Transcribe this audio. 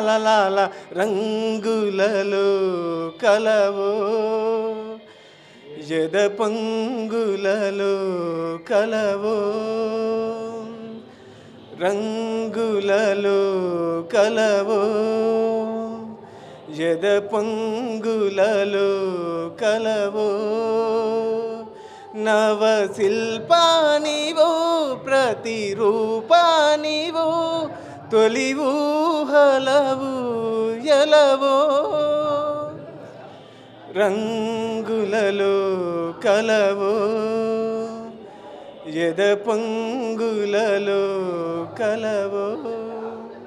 లాల రంగులలో కలవో. యద పొంగులలో కలవో. రంగులలో కలవో. యద పొంగులలో కలవో. నవ శిల్పానివో ప్రతిరూపానివో తొలి ఊహలవు ఎలవో? రంగులలో కలవో? ఎద పొంగులలో కలవో?